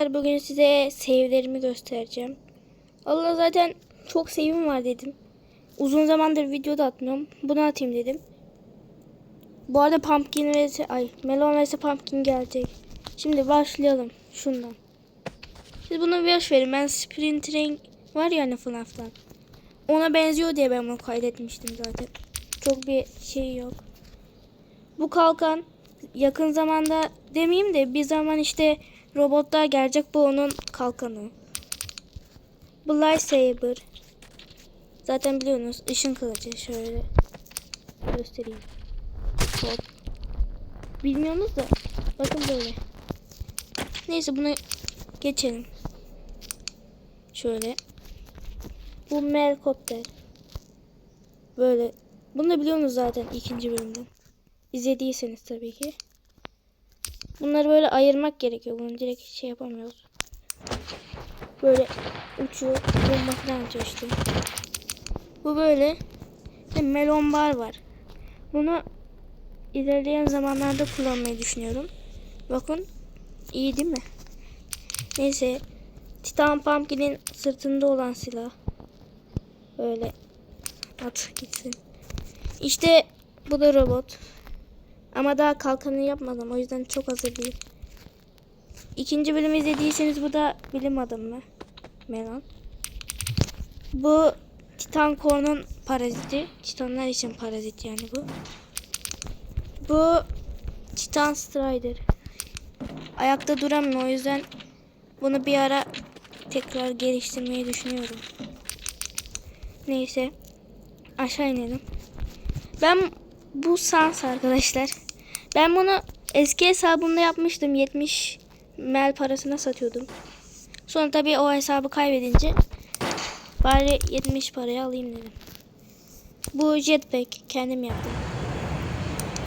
Bugün size save'lerimi göstereceğim. Allah zaten çok save'im var dedim. Uzun zamandır video da atmıyorum. Bunu atayım dedim. Bu arada pumpkin vs ay melon vs pumpkin gelecek. Şimdi başlayalım şundan. Siz bunu bir verin. Ben sprint ring var ya hani FNAF'tan. Ona benziyor diye ben bunu kaydetmiştim zaten. Çok bir şey yok. Bu kalkan yakın zamanda demeyeyim de bir zaman işte robotlar gelecek. Bu onun kalkanı. Bu lightsaber. Zaten biliyorsunuz ışın kılıcı şöyle göstereyim. Hop. Bilmiyorsunuz da bakın böyle. Neyse bunu geçelim. Şöyle. Bu helikopter. Böyle. Bunu da biliyorsunuz zaten ikinci bölümden. İzlediyseniz tabii ki. Bunları böyle ayırmak gerekiyor. Bunu direkt şey yapamıyoruz. Böyle uçuyor. Bomba falan işte. Bu böyle. Bir melon bar var. Bunu ilerleyen zamanlarda kullanmayı düşünüyorum. Bakın. iyi değil mi? Neyse. Titan Pumpkin'in sırtında olan silah. Böyle. At gitsin. İşte bu da robot. Ama daha kalkanı yapmadım. O yüzden çok hazır değil. İkinci bölümü izlediyseniz bu da bilim adamı. Melon. Bu Titan Korn'un paraziti. Titanlar için parazit yani bu. Bu Titan Strider. Ayakta duramıyor o yüzden bunu bir ara tekrar geliştirmeyi düşünüyorum. Neyse. Aşağı inelim. Ben bu Sans arkadaşlar. Ben bunu eski hesabımda yapmıştım. 70 mel parasına satıyordum. Sonra tabii o hesabı kaybedince bari 70 paraya alayım dedim. Bu jetpack kendim yaptım.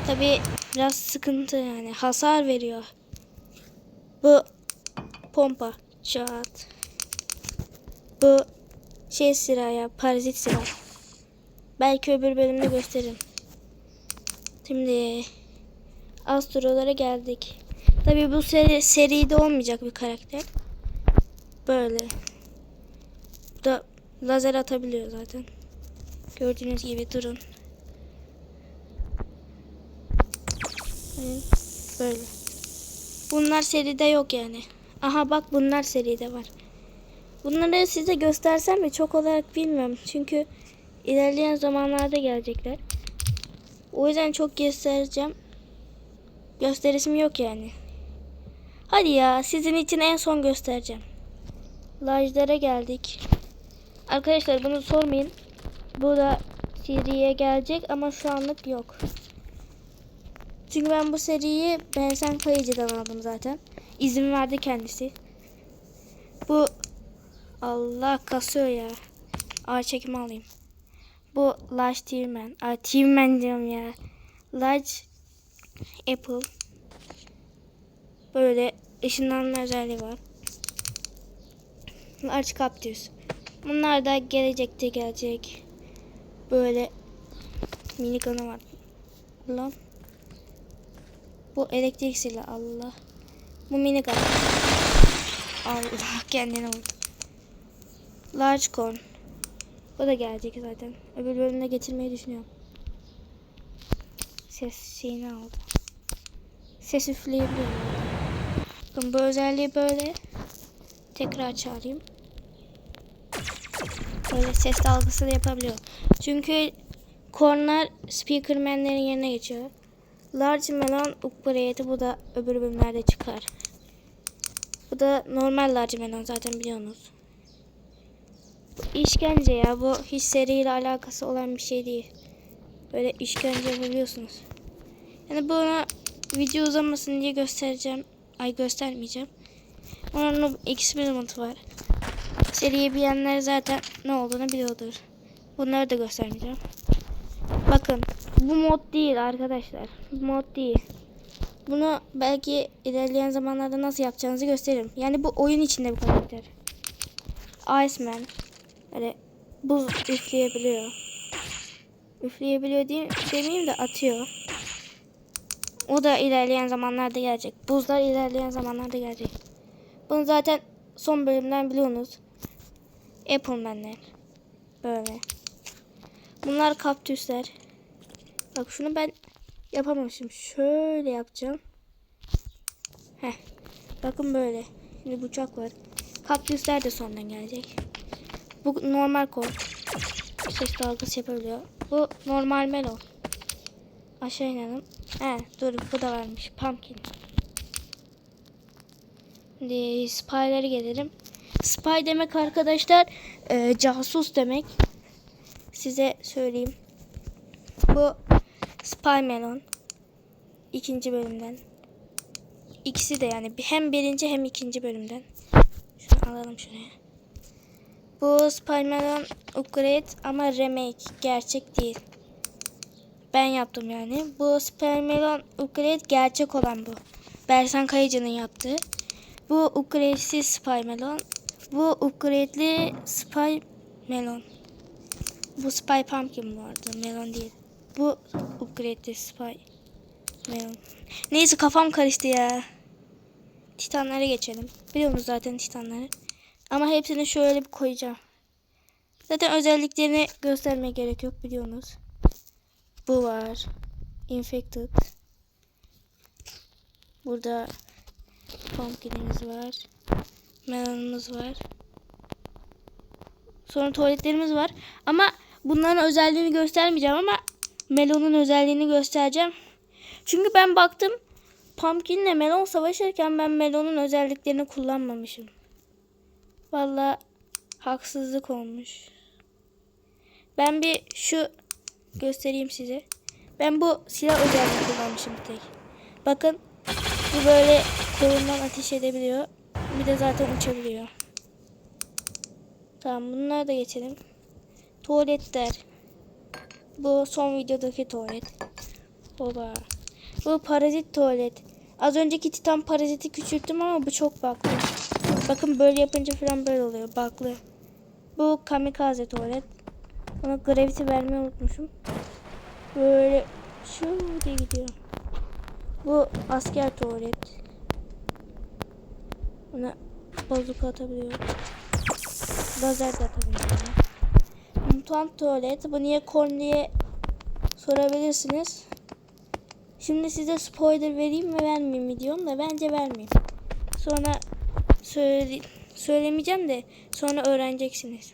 Tabii biraz sıkıntı yani hasar veriyor. Bu pompa çat. Bu şey sıraya parazit silah. Belki öbür bölümde gösteririm. Şimdi astrolara geldik. Tabii bu seri seride olmayacak bir karakter. Böyle. Da lazer atabiliyor zaten. Gördüğünüz gibi durun. Böyle. Bunlar seride yok yani. Aha bak bunlar seride var. Bunları size göstersem mi çok olarak bilmiyorum. Çünkü ilerleyen zamanlarda gelecekler. O yüzden çok göstereceğim. Gösterisim yok yani. Hadi ya sizin için en son göstereceğim. Lajlara geldik. Arkadaşlar bunu sormayın. Bu da seriye gelecek ama şu anlık yok. Çünkü ben bu seriyi Bensen Kayıcı'dan aldım zaten. İzin verdi kendisi. Bu Allah kasıyor ya. Ağır çekimi alayım. Bu Large Tearman. Ay Tearman diyorum ya. Large Apple. Böyle ışınlanma özelliği var. Large Cactus. Bunlar da gelecekte gelecek. Böyle mini kanı var. Lan. Bu elektrik silah Allah. Bu mini kanı. Allah kendine vurdu. Large corn. O da gelecek zaten. Öbür bölümde getirmeyi düşünüyorum. Ses şeyini aldı. Ses üfleyebiliyorum. Bakın bu özelliği böyle. Tekrar çağırayım. Böyle ses dalgası da yapabiliyor. Çünkü kornlar speakermanlerin yerine geçiyor. Large melon upgrade'i bu da öbür bölümlerde çıkar. Bu da normal large melon zaten biliyorsunuz. Bu işkence ya. Bu hiç seriyle alakası olan bir şey değil. Böyle işkence yapabiliyorsunuz. Yani bunu video uzamasın diye göstereceğim. Ay göstermeyeceğim. Onun experiment var. Seriye bilenler zaten ne olduğunu biliyordur. Bunları da göstermeyeceğim. Bakın bu mod değil arkadaşlar. Bu mod değil. Bunu belki ilerleyen zamanlarda nasıl yapacağınızı gösteririm. Yani bu oyun içinde bir karakter. Iceman. Böyle buz üfleyebiliyor. Üfleyebiliyor değil, demeyeyim de atıyor. O da ilerleyen zamanlarda gelecek. Buzlar ilerleyen zamanlarda gelecek. Bunu zaten son bölümden biliyorsunuz. Apple Man'ler. Böyle. Bunlar kaktüsler. Bak şunu ben yapamamışım. Şöyle yapacağım. Heh. Bakın böyle. Şimdi bıçak var. Kaktüsler de sonradan gelecek. Bu normal kol. Ses dalgası yapabiliyor. Bu normal melon. Aşağı inelim. He dur bu da varmış. Pumpkin. Şimdi spy'lere gelelim. Spy demek arkadaşlar e, casus demek. Size söyleyeyim. Bu Spy Melon. ikinci bölümden. İkisi de yani hem birinci hem ikinci bölümden. Şunu alalım şuraya. Bu Melon upgrade ama remake. Gerçek değil. Ben yaptım yani. Bu Melon upgrade gerçek olan bu. Bersan Kayıcı'nın yaptığı. Bu upgrade'siz Melon. Bu upgrade'li Melon. Bu Spy Pumpkin bu arada. Melon değil. Bu upgrade'li Spy Melon. Neyse kafam karıştı ya. Titanlara geçelim. Biliyorsunuz zaten Titanları. Ama hepsini şöyle bir koyacağım. Zaten özelliklerini göstermeye gerek yok biliyorsunuz. Bu var. Infected. Burada pumpkinimiz var. Melonumuz var. Sonra tuvaletlerimiz var. Ama bunların özelliğini göstermeyeceğim ama melonun özelliğini göstereceğim. Çünkü ben baktım pumpkin ile melon savaşırken ben melonun özelliklerini kullanmamışım. Vallahi haksızlık olmuş. Ben bir şu göstereyim size. Ben bu silah özelliğini kullanmışım bir tek. Bakın bu böyle kolundan ateş edebiliyor. Bir de zaten uçabiliyor. Tamam bunları da geçelim. Tuvaletler. Bu son videodaki tuvalet. Oba. Bu parazit tuvalet. Az önceki titan paraziti küçülttüm ama bu çok baklı. Bakın böyle yapınca falan böyle oluyor. Baklı. Bu kamikaze tuvalet. Ona gravity vermeyi unutmuşum. Böyle şu diye gidiyor. Bu asker tuvalet. Buna bozuk atabiliyor. Lazer de atabiliyor. Mutant tuvalet. Bu niye korn diye sorabilirsiniz. Şimdi size spoiler vereyim mi vermeyeyim mi diyorum da bence vermeyeyim. Sonra söyle, söylemeyeceğim de sonra öğreneceksiniz.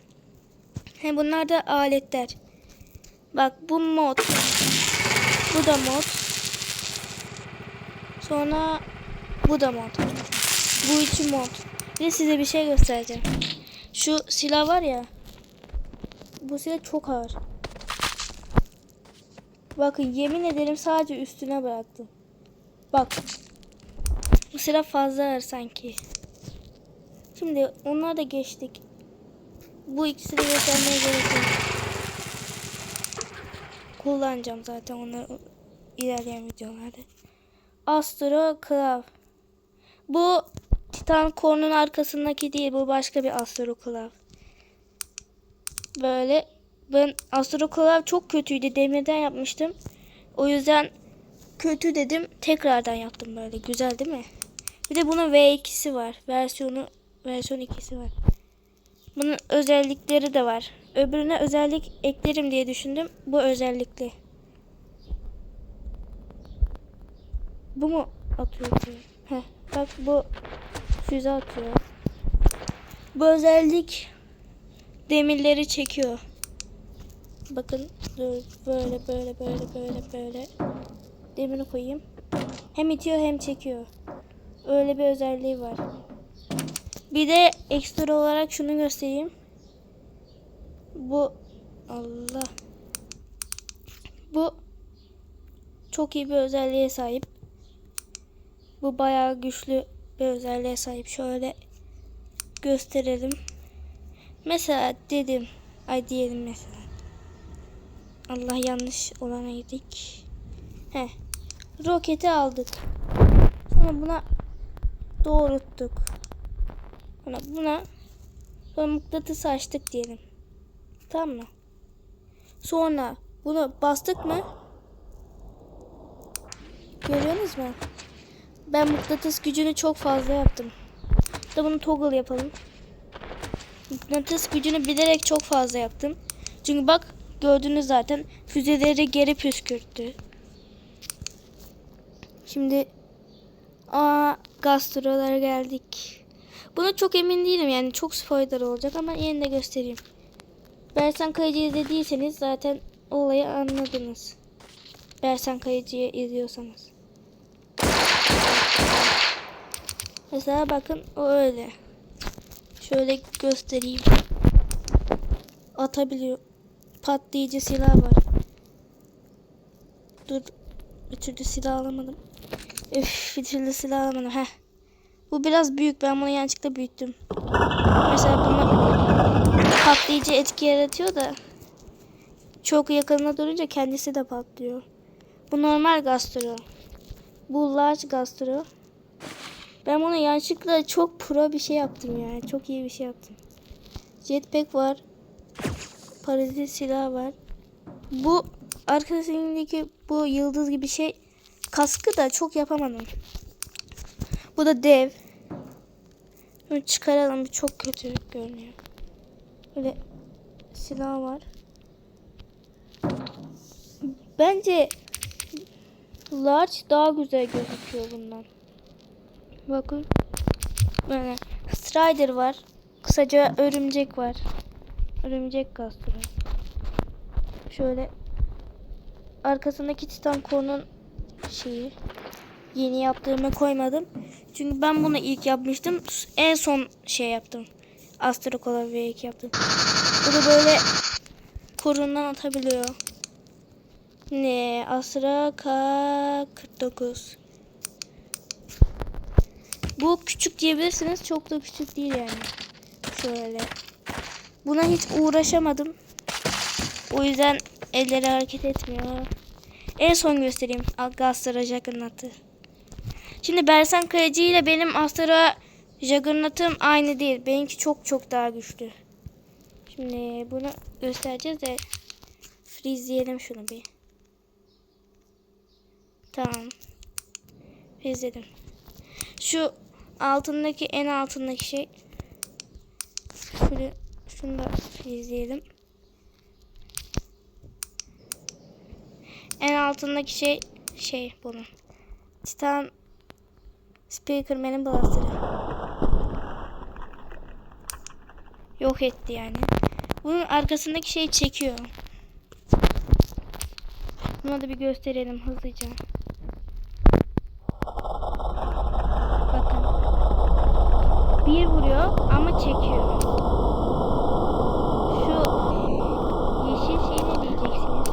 He bunlar da aletler. Bak bu mod. Bu da mod. Sonra bu da mod. Bu üçü mod. De size bir şey göstereceğim. Şu silah var ya. Bu silah çok ağır. Bakın yemin ederim sadece üstüne bıraktım. Bak. Bu silah fazla ağır sanki. Şimdi onlar da geçtik. Bu ikisini göstermeye gerek yok. Kullanacağım zaten onları ilerleyen videolarda. Astro Clav. Bu Titan Korn'un arkasındaki değil. Bu başka bir Astro Clav. Böyle ben Astro Clav çok kötüydü. Demirden yapmıştım. O yüzden kötü dedim. Tekrardan yaptım böyle. Güzel değil mi? Bir de bunun V2'si var. Versiyonu versiyon 2'si var. Bunun özellikleri de var. Öbürüne özellik eklerim diye düşündüm. Bu özellikli. Bu mu atıyor? Heh, bak bu füze atıyor. Bu özellik demirleri çekiyor. Bakın böyle böyle böyle böyle böyle demiri koyayım. Hem itiyor hem çekiyor. Öyle bir özelliği var. Bir de ekstra olarak şunu göstereyim. Bu Allah. Bu çok iyi bir özelliğe sahip. Bu bayağı güçlü bir özelliğe sahip. Şöyle gösterelim. Mesela dedim. Ay diyelim mesela. Allah yanlış olana yedik. He. Roketi aldık. Sonra buna doğrulttuk. Buna sonra mıknatısı açtık diyelim. Tamam mı? Sonra bunu bastık mı? Görüyorsunuz mu? Ben mıknatıs gücünü çok fazla yaptım. Da bunu toggle yapalım. Mıknatıs gücünü bilerek çok fazla yaptım. Çünkü bak gördünüz zaten füzeleri geri püskürttü. Şimdi aa gastrolara geldik. Buna çok emin değilim yani çok spoiler olacak ama yine de göstereyim. Bersan Kayıcı izlediyseniz zaten olayı anladınız. Bersan Kayıcı'yı izliyorsanız. Mesela bakın o öyle. Şöyle göstereyim. Atabiliyor. Patlayıcı silah var. Dur. Bir türlü silah alamadım. Üf, bir türlü silah alamadım. Heh. Bu biraz büyük. Ben bunu yanlışlıkla büyüttüm. Mesela bunu patlayıcı etki yaratıyor da çok yakınına durunca kendisi de patlıyor. Bu normal gastro. Bu large gastro. Ben bunu yanlışlıkla çok pro bir şey yaptım yani. Çok iyi bir şey yaptım. Jetpack var. Parazit silah var. Bu arkasındaki bu yıldız gibi şey kaskı da çok yapamadım. Bu da dev. Bunu çıkaralım. Çok kötü görünüyor. Böyle silah var. Bence large daha güzel gözüküyor bundan. Bakın. Böyle Strider var. Kısaca örümcek var. Örümcek kastırı. Şöyle arkasındaki Titan Core'un şeyi yeni yaptığımı koymadım. Çünkü ben bunu ilk yapmıştım. En son şey yaptım. Astro Cola V2 yaptım. Bu da böyle korundan atabiliyor. Ne? Astra K49. Bu küçük diyebilirsiniz. Çok da küçük değil yani. Şöyle. Buna hiç uğraşamadım. O yüzden elleri hareket etmiyor. En son göstereyim. Astra Juggernaut'ı. Şimdi Bersan Kayacı ile benim Astra Juggernaut'ım aynı değil. Benimki çok çok daha güçlü. Şimdi bunu göstereceğiz de freezeleyelim şunu bir. Tamam. Freezeledim. Şu altındaki en altındaki şey şöyle şunu da izleyelim. En altındaki şey şey bunun. Titan Speakerman'in blaster'ı. Yok etti yani. Bunun arkasındaki şey çekiyor. Buna da bir gösterelim hızlıca. Bakın. Bir vuruyor ama çekiyor. Şu yeşil şey ne diyeceksiniz?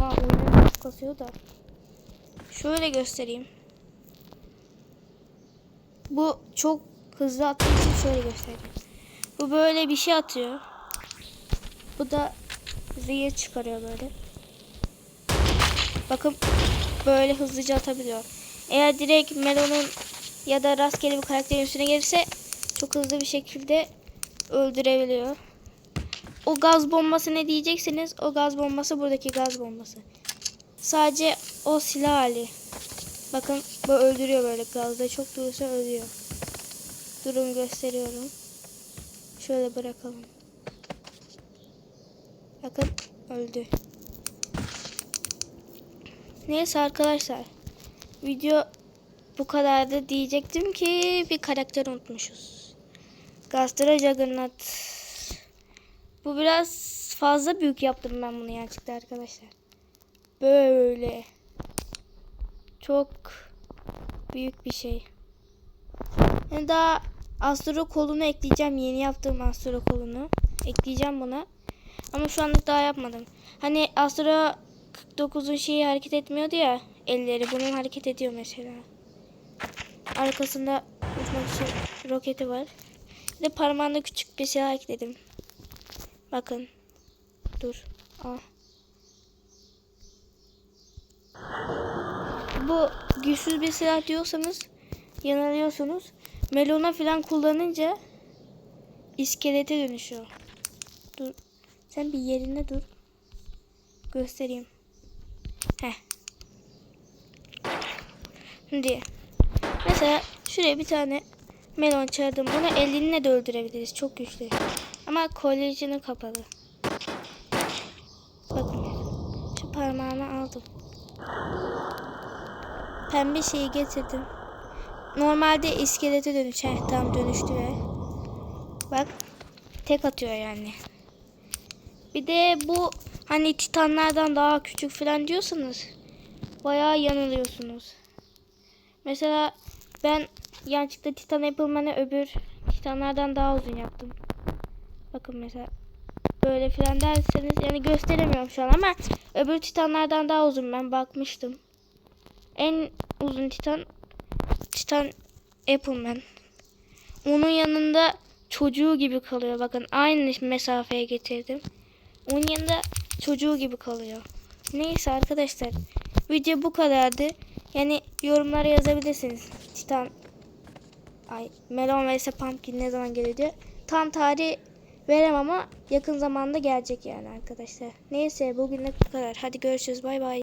Oha oyunu nasıl kasıyor da. Şöyle göstereyim. Bu çok hızlı attığı için şöyle göstereyim. Bu böyle bir şey atıyor. Bu da zehir çıkarıyor böyle. Bakın böyle hızlıca atabiliyor. Eğer direkt Melon'un ya da rastgele bir karakterin üstüne gelirse çok hızlı bir şekilde öldürebiliyor. O gaz bombası ne diyeceksiniz? O gaz bombası buradaki gaz bombası. Sadece o silah hali. Bakın bu öldürüyor böyle gazda çok durursa ölüyor. Durum gösteriyorum. Şöyle bırakalım. Bakın öldü. Neyse arkadaşlar. Video bu kadardı diyecektim ki bir karakter unutmuşuz. Gastra Juggernaut. Bu biraz fazla büyük yaptım ben bunu gerçekten arkadaşlar. Böyle. Çok büyük bir şey. Yani daha Astro kolunu ekleyeceğim. Yeni yaptığım Astro kolunu. Ekleyeceğim buna. Ama şu anlık daha yapmadım. Hani Astro 49'un şeyi hareket etmiyordu ya. Elleri. Bunun hareket ediyor mesela. Arkasında uçmak için roketi var. Bir de parmağında küçük bir silah ekledim. Bakın. Dur. Al. Bu güçsüz bir silah diyorsanız yanılıyorsunuz. Melona falan kullanınca iskelete dönüşüyor. Dur. Sen bir yerinde dur. Göstereyim. Heh. Şimdi mesela şuraya bir tane Melon çağırdım. Bunu elinle de öldürebiliriz. Çok güçlü. Ama kolejini kapalı. Bakın. Şu parmağını aldım. Pembe şeyi getirdim. Normalde iskelete dönüş. Tam dönüştü ve. Bak. Tek atıyor yani. Bir de bu hani titanlardan daha küçük falan diyorsanız bayağı yanılıyorsunuz. Mesela ben yanlışlıkla Titan Appleman'ı öbür Titanlardan daha uzun yaptım. Bakın mesela böyle falan derseniz yani gösteremiyorum şu an ama öbür Titanlardan daha uzun ben bakmıştım. En uzun Titan Titan Appleman. Onun yanında çocuğu gibi kalıyor. Bakın aynı mesafeye getirdim. Onun yanında çocuğu gibi kalıyor. Neyse arkadaşlar. Video bu kadardı. Yani yorumlara yazabilirsiniz. Titan Ay Melon vs Pumpkin ne zaman diye. Tam tarih veremem ama yakın zamanda gelecek yani arkadaşlar. Neyse bugünlük bu kadar. Hadi görüşürüz. Bay bay.